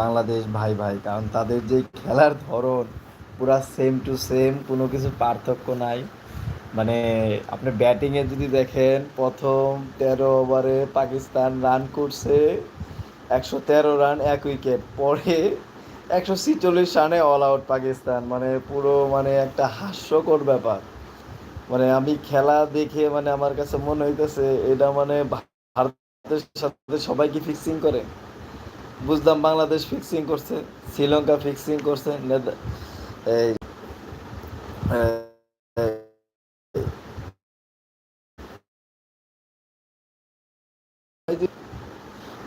বাংলাদেশ ভাই ভাই, কারণ তাদের যে খেলার ধরন পুরা সেম টু সেম কোনো কিছু পার্থক্য নাই। মানে আপনি ব্যাটিংয়ে যদি দেখেন, প্রথম তেরো ওভারে পাকিস্তান রান করছে, একশো তেরো রান এক উইকেট পরে একশো ছিচল্লিশ রানে অল আউট পাকিস্তান। মানে পুরো মানে একটা হাস্যকর ব্যাপার। মানে আমি খেলা দেখে মানে আমার কাছে মনে হইতেছে, এটা মানে ভারতের সাথে সবাই কি ফিক্সিং করে। বুঝলাম বাংলাদেশ ফিক্সিং করছে, শ্রীলঙ্কা ফিক্সিং করছে এই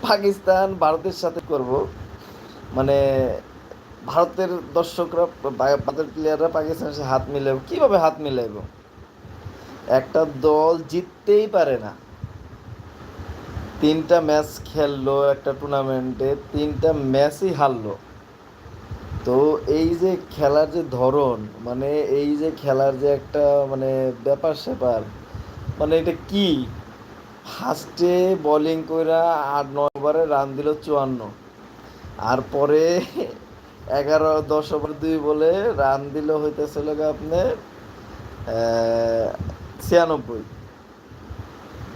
পাকিস্তান ভারতের সাথে করব। মানে ভারতের দর্শকরা ভারতের প্লেয়াররা পাকিস্তানের সাথে হাত মিলাইব। কীভাবে হাত মিলাইব? একটা দল জিততেই পারে না। তিনটা ম্যাচ খেললো একটা টুর্নামেন্টে তিনটা ম্যাচই হারলো। তো এই যে খেলার যে ধরন মানে এই যে খেলার যে একটা মানে ব্যাপার স্যাপার মানে এটা কি? ফার্স্টে বোলিং কইরা আট, নয় ওভারে রান দিল চুয়ান্ন। আর পরে এগারো, দশ ওভার দুই বলে রান দিল হইতেছিল আপনার ছিয়ানব্বই।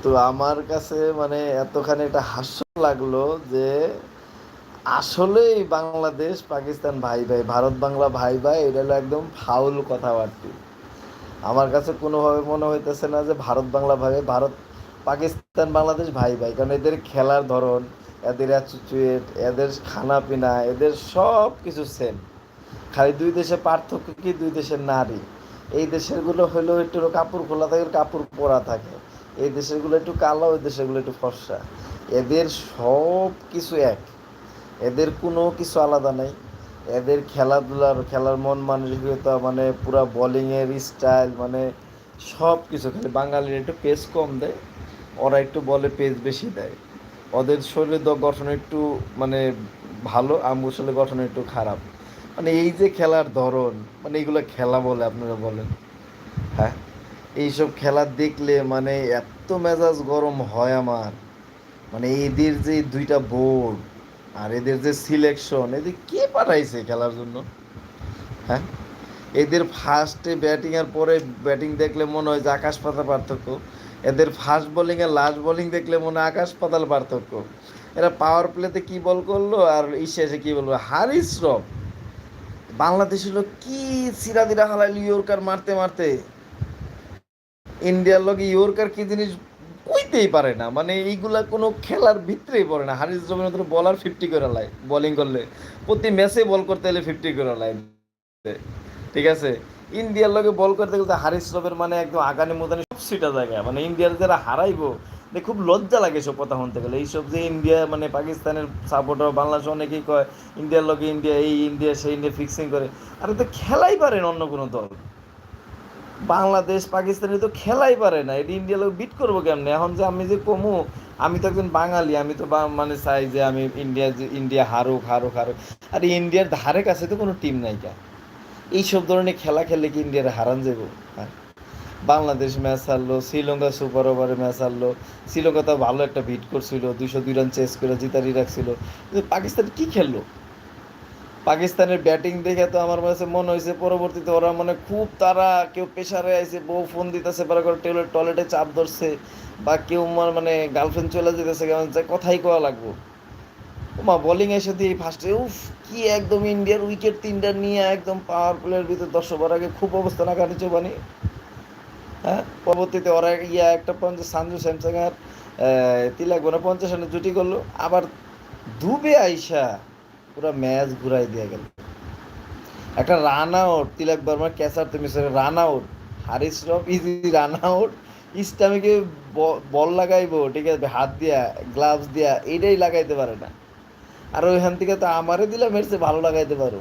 তো আমার কাছে মানে এতখানি একটা হাস্য লাগল যে আসলেই বাংলাদেশ, পাকিস্তান ভাই ভাই, ভারত বাংলা ভাই ভাই, এটা হলো একদম ফাউল কথাবার্তা। আমার কাছে কোনোভাবে মনে হইতেছে না যে ভারত বাংলা ভাই ভারত, পাকিস্তান, বাংলাদেশ ভাই ভাই, কারণ এদের খেলার ধরন, এদের অ্যাটিটিউড এদের খানা পিনা এদের সব কিছু সেম খালি দুই দেশে পার্থক্য কি? দুই দেশের নারী। এই দেশেরগুলো হলো একটু কাপড় খোলা থাকে, কাপড় পরা থাকে। এই দেশেরগুলো একটু কালো ওই দেশেরগুলো একটু ফর্সা। এদের সব কিছু এক। এদের কোনো কিছু আলাদা নাই। এদের খেলাধুলার, খেলার মন মানসিকতা মানে পুরা বোলিংয়ের স্টাইল মানে সব কিছু খালি বাঙালির একটু পেস কম দেয়, ওরা একটু বলে পেস বেশি দেয়। ওদের শরীরের গঠন একটু মানে ভালো আমগো শরীরের গঠন একটু খারাপ। মানে এই যে খেলার ধরন মানে এইগুলো খেলা বলে আপনারা বলেন। হ্যাঁ? এইসব খেলা দেখলে মানে এত মেজাজ গরম হয় আমার। মানে এদের যে দুইটা বোর্ড আর এদের যে সিলেকশন এদের কে পাঠাইছে খেলার জন্য? হ্যাঁ? এদের ফার্স্টে ব্যাটিং এর পরে ব্যাটিং দেখলে মনে হয় যে আকাশ পাতাল পার্থক্য। এদের ফার্স্ট বোলিং আর লাস্ট বোলিং দেখলে মনে হয় আকাশ পাতাল পার্থক্য। এরা পাওয়ার প্লেতে কি বল করল আর শেষে কি বলব? হারিস রব। বাংলাদেশ হলো কি সিরাদিরা হালাইল ইয়র্কার মারতে মারতে ইন্ডিয়ার লগে ইয়র্কার কি জিনিস কইতেই পারে না। মানে এইগুলা কোনো খেলার ভিতরেই পড়ে না। হারিস রবীন্দ্র বলার ফিফটি করে লাই বোলিং করলে। প্রতি ম্যাচে বল করতে হলে ফিফটি করে লাই ঠিক আছে? ইন্ডিয়ার লগে বল করতে গেলে হারিস রবের মানে একদম আগানি মোদানি সব সিটা জায়গা। মানে ইন্ডিয়ার যারা হারাইবো মানে খুব লজ্জা লাগে সব কথা শুনতে গেলে। এইসব যে ইন্ডিয়া মানে পাকিস্তানের সাপোর্টার বাংলাদেশ অনেকেই কয়, ইন্ডিয়ার লগে ইন্ডিয়া এই, ইন্ডিয়া সেই, ইন্ডিয়া ফিক্সিং করে। আরে তো খেলাই পারেন অন্য কোনো দল। বাংলাদেশ, পাকিস্তানি তো খেলাই পারে না। এটি ইন্ডিয়া লোক বিট করব কেমনে? এখন যে আমি যে কমু, আমি তো একজন বাঙালি, আমি তো মানে চাই যে আমি ইন্ডিয়া ইন্ডিয়া হারুক হারুক হারুক। আর ইন্ডিয়ার ধারে কাছে তো কোনো টিম নাই কা। এইসব ধরনের খেলা খেললে কি ইন্ডিয়ার হারান যাব হ্যাঁ বাংলাদেশ ম্যাচ হারলো, শ্রীলঙ্কা সুপার ওভারে ম্যাচ হারলো। শ্রীলঙ্কা তো ভালো একটা ভিট করছিল, দুইশো দুই রান চেস করে জিতারি রাখছিল। কিন্তু পাকিস্তান কি খেললো? পাকিস্তানের ব্যাটিং দেখে তো আমার কাছে মনে হয়েছে পরবর্তীতে ওরা মানে খুব তারা কেউ প্রেশারে আইছে, বউ ফোন দিতেছে পরে করে টয়লেট টয়লেটে চাপ ধরছে বা কেউ মানে গার্লফ্রেন্ড চলে যেতেছে কথাই কওয়া লাগবো। ওমা বোলিং এসে দিয়ে ফার্স্টে উফ, কি একদম ইন্ডিয়ার উইকেট তিনটা নিয়ে একদম পাওয়ার প্লেয়ার ভিতরে দশ ওভার আগে খুব অবস্থা না কাটিয়েছে বানি হ্যাঁ পরবর্তীতে ওরা ইয়া একটা পঞ্চাশ সানজু স্যামসাং আর তিলাক বোনা পঞ্চাশ রানে জুটি করল। আবার দুবে আইসা পুরো ম্যাচ ঘুরাই দিয়ে গেল। একটা রান আউট তিলক বর্মার ক্যাচার তুমি run out Haris Rauf easy run out ইস্টামিকে ball লাগাইবো, ঠিক আছে, হাত দিয়া গ্লাভস দিয়া, এইটাই লাগাইতে পারে না। আর ওইখান থেকে তো আমারে দিলে মেরছে ভালো লাগাইতে পারো।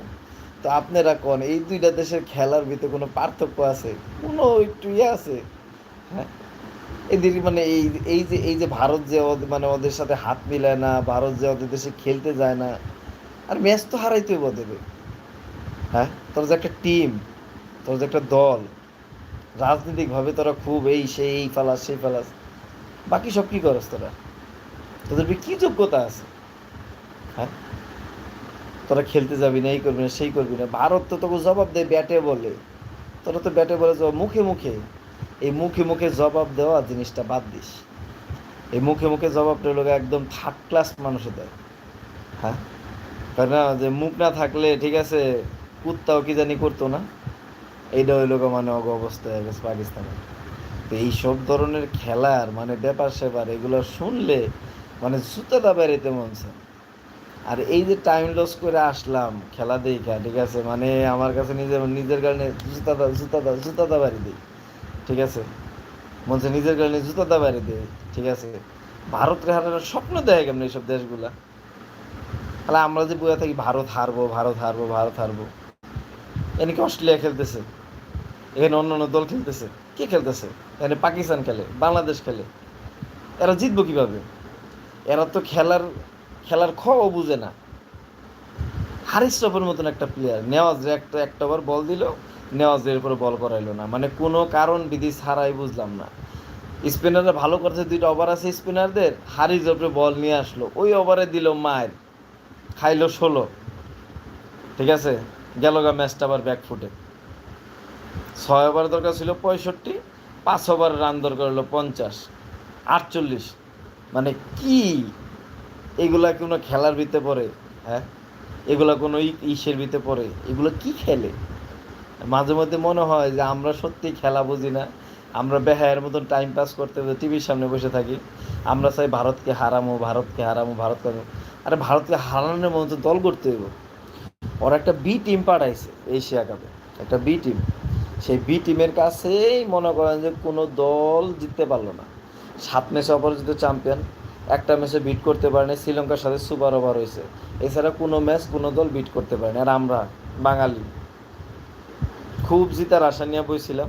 তো আপনারা কোন, এই দুইটা দেশের খেলার ভিতরে কোনো পার্থক্য আছে? কোনো একটু ইয়ে আছে? হ্যাঁ? এদের মানে এই এই যে এই যে ভারত যে মানে ওদের সাথে হাত মিলায় না, ভারত যে ওদের দেশে খেলতে যায় না আর ম্যাচ তো হারাইতে হবে ওদের হ্যাঁ? তোর যে একটা টিম তোর যে একটা দল, রাজনৈতিকভাবে তোরা খুব এই সেই এই ফালাস, সেই ফালাস। বাকি সব কি করস তোরা? তোদের কি যোগ্যতা আছে? হ্যাঁ? তোরা খেলতে যাবি না, এই করবি না, সেই করবি না। ভারত তো তোকে জবাব দেয় ব্যাটে বলে। তোরা তো ব্যাটে বলে জবাব মুখে মুখে। এই মুখে মুখে জবাব দেওয়া জিনিসটা বাদ দিস। এই মুখে মুখে জবাবটা হলো একদম থার্ড ক্লাস মানুষে দেয়। হ্যাঁ? না, যে মুখ না থাকলে, ঠিক আছে, কুত্তাও কি জানি করতো না? এইটা হইল মানে অগ অবস্থা হয়ে গেছে পাকিস্তানে। তো এই সব ধরনের খেলার মানে ব্যাপার স্যাপার, এগুলো শুনলে মানে জুতাটা বেরোতে মন। আর এই যে টাইম লস করে আসলাম খেলা দেখা, ঠিক আছে মানে আমার কাছে নিজের নিজের কারণে জুতা জুতাটা জুতাটা জুতাটা বাড়ি দিই, ঠিক আছে। মনে নিজের কারণে জুতাটা বাড়ি দিই, ঠিক আছে। ভারতকে হারানোর স্বপ্ন দেয় কেমন এইসব দেশগুলা? তাহলে আমরা যে বইয়া থাকি, ভারত হারবো ভারত হারবো ভারত হারবো। এদিকে অস্ট্রেলিয়া খেলতেছে? এখানে অন্য অন্য দল খেলতেছে। কে খেলতেছে? এখানে পাকিস্তান খেলে, বাংলাদেশ খেলে। এরা জিতবো কীভাবে? এরা তো খেলার খেলার খও বুঝে না। হারিস রফের মতন একটা প্লেয়ার নেওয়াজ একটা একটা ওভার বল দিল নেওয়াজের উপরে বল করাইলো না। মানে কোনো কারণ বিধি ছাড়াই বুঝলাম না। স্পিনাররা ভালো করছে, দুইটা ওভার আছে স্পিনারদের। হারিস রফে বল নিয়ে আসলো। ওই ওভারে দিল মায়ের। খাইলো ষোলো। ঠিক আছে? গেল গা ম্যাচটা আবার ব্যাক ফুটে ছয় ওভার দরকার ছিল পঁয়ষট্টি, পাঁচ ওভার রান দরকার হলো পঞ্চাশ, আটচল্লিশ। মানে কি? এগুলা কোনো খেলার ভিতরে পড়ে? হ্যাঁ? এগুলা কোনো ইসের ভিতরে পড়ে? এগুলো কি খেলে? মাঝে মধ্যে মনে হয় যে আমরা সত্যি খেলা বুঝি না। আমরা বেহায়ের মতন টাইম পাস করতে টিভির সামনে বসে থাকি। আমরা চাই ভারতকে হারামো ভারতকে হারামো হারামো। আরে ভারতকে হারানোর মতো দল করতে হইব। ওরা একটা বি টিম পাঠাইছে এশিয়া কাপে একটা বি টিম সেই বি টিমের কাছেই মনে করেন যে কোনো দল জিততে পারল না। সাত ম্যাচে অপরাজিত চ্যাম্পিয়ন একটা ম্যাচে বিট করতে পারেনি। শ্রীলঙ্কার সাথে সুপার ওভার হয়েছে। এছাড়া কোনো ম্যাচ, কোনো দল বিট করতে পারেনি। আর আমরা বাঙালি। খুব জিতার আশা নিয়ে বইছিলাম।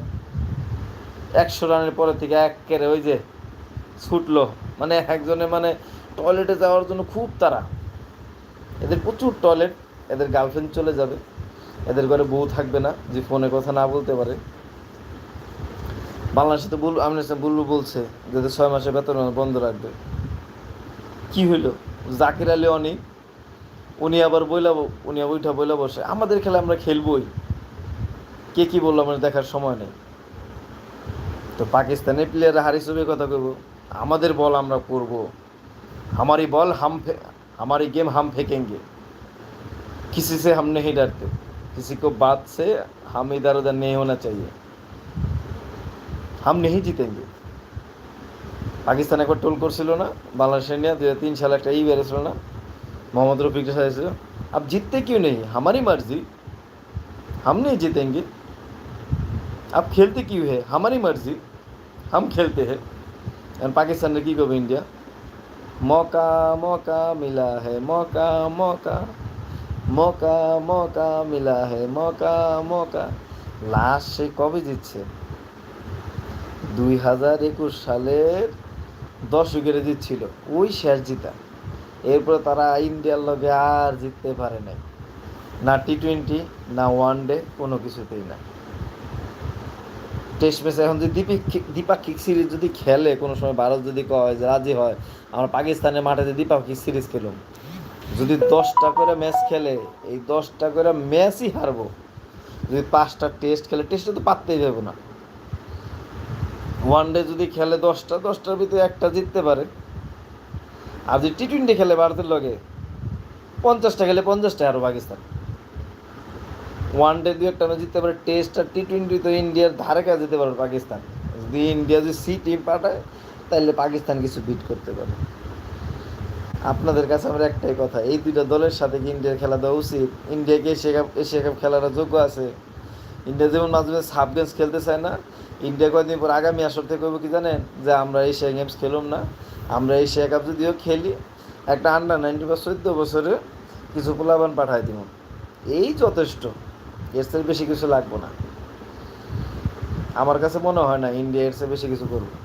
একশো রানের পরে থেকে একেবারে ওই যে ছুটলো। মানে একজনে মানে টয়লেটে যাওয়ার জন্য খুব তারা এদের প্রচুর টয়লেট এদের গার্লফ্রেন্ড চলে যাবে। এদের ঘরে বউ থাকবে না, যে ফোনে কথা না বলতে পারে। বাংলাদেশে তো বুল আমি বুলবু বলছে যে ছয় মাসে বেতন বন্ধ রাখবে। কি হইল? জাকির আলী অনেক উনি আবার বইলা উনি উঠা বইলা বসে। আমাদের খেলা আমরা খেলবই। কে কি বলল আমার দেখার সময় নেই। তো পাকিস্তানের প্লেয়াররা হারি ছবি কথা কইব আমাদের বল আমরা করব हमारी बॉल हम फे- हमारी गेम हम फेंकेंगे किसी से हम नहीं डरते किसी को बात से हम इधर उधर नहीं होना चाहिए हम नहीं जीतेंगे পাকিস্তান একবার টোল করছিল না বাংলাদেশের নিয়ে দু হাজার তিন সালে একটা ই বেড়েছিল না মোহাম্মদ রফিক সাহেছিল अब जीतते क्यों नहीं हमारी मर्जी हम नहीं जीतेंगे अब खेलते क्यों है हमारी मर्जी हम खेलते हैं और पाकिस्तान ने की করবে ইন্ডিয়া मौका मौका मिला है मौका मौका मौका मौका मिला है मौका मौका লাস্ট সে কবে জিতছে দুই হাজার একুশ সালের দশ উইকেটে জিতছিল ওই শেষ জিতা এরপরে তারা ইন্ডিয়ার লগে আর জিততে পারে নাই না টি টোয়েন্টি না ওয়ান ডে কোনো কিছুতেই না টেস্ট ম্যাচে এখন যদি দ্বিপাক্ষিক দ্বিপাক্ষিক সিরিজ যদি খেলে, কোনো সময় ভারত যদি কয় যে রাজি হয়, আমরা পাকিস্তানের মাঠে যে দ্বিপাক্ষিক সিরিজ খেলুম। যদি দশটা করে ম্যাচ খেলে, এই দশটা করে ম্যাচই হারবো। যদি পাঁচটা টেস্ট খেলে টেস্টে তো পারতেই যাব না। ওয়ান ডে যদি খেলে দশটা, দশটার ভিতরে একটা জিততে পারে। আর যদি টি টোয়েন্টি খেলে ভারতের লগে, পঞ্চাশটা খেলে পঞ্চাশটা আরও পাকিস্তান। ওয়ান ডে দু একটা ম্যাচ জিততে পারে টেস্ট আর টি টোয়েন্টি তো ইন্ডিয়ার ধারে কাছে যেতে পারবে পাকিস্তান। যদি ইন্ডিয়া যদি সি টিম পাঠায় তাহলে পাকিস্তান কিছু বিট করতে পারে। আপনাদের কাছে আমার একটাই কথা, এই দুইটা দলের সাথে কি ইন্ডিয়ার খেলা দেওয়া উচিত? ইন্ডিয়াকে এশিয়া কাপ এশিয়া কাপ খেলার যোগ্য আছে? ইন্ডিয়া যেমন মাঝে মাঝে সাব গেমস খেলতে চায় না, ইন্ডিয়া কয়েকদিন পর আগামী আসর থেকে কইব কি জানেন? যে আমরা এশিয়া গেমস খেলুম না। আমরা এশিয়া কাপ যদিও খেলি, একটা আন্ডার নাইনটি বা চোদ্দ বছরে কিছু পোলাবান পাঠাই দিব। এই যথেষ্ট। এর চেয়ে বেশি কিছু লাগবো না। আমার কাছে মনে হয় না ইন্ডিয়া এর চেয়ে বেশি কিছু করবে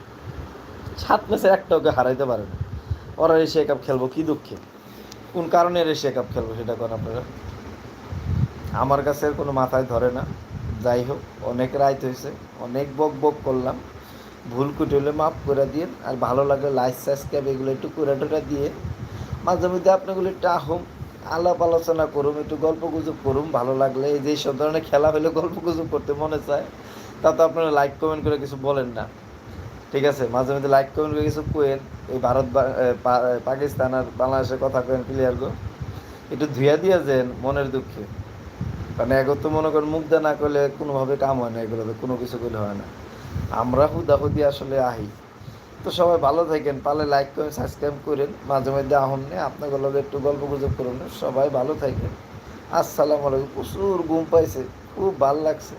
সাত ম্যাচে একটা ওকে হারাইতে পারে না। ওরা এশিয়া কাপ খেলব কি দুঃখে? কোন কারণে এশিয়া কাপ খেলব সেটা করেন আপনারা? আমার কাছে কোনো মাথায় ধরে না। যাই হোক, অনেক রাইত হয়েছে, অনেক বক বক করলাম। ভুল কুটি হলে মাফ করে দিন, আর ভালো লাগলে লাইক সাবস্ক্রাইব এগুলো একটু করে টোরা দিয়ে। মাঝে মধ্যে আপনাগুলো একটু আহম আলাপ আলোচনা করুম, একটু গল্প গুজব করুম, ভালো লাগলে এই যে সব ধরনের খেলা হলে গল্প গুজব করতে মনে চায়, তা তো আপনারা লাইক কমেন্ট করে কিছু বলেন না। ঠিক আছে, মাঝে মাঝে লাইক কমেন্ট করে কিছু কোয়েন এই ভারত পাকিস্তান আর বাংলাদেশের কথা কোয়েন ক্লিয়ার গো। একটু ধুইয়া দিয়া যেন মনের দুঃখে। কারণ এগো তো মনে করেন মুখ না করলে কোনোভাবে কাম হয় না এগুলোতে, কোনো কিছু করলে হয় না। আমরা হুদাহুদি আসলে আহি। তো সবাই ভালো থাকেন পালে লাইক করেন সাবস্ক্রাইব করেন। মাঝে মধ্যে আহন নেই আপনার লগে একটু গল্প গুজব করুন। সবাই ভালো থাকেন। আসসালামু আলাইকুম। প্রচুর ঘুম পাইছে, খুব ভালো লাগছে।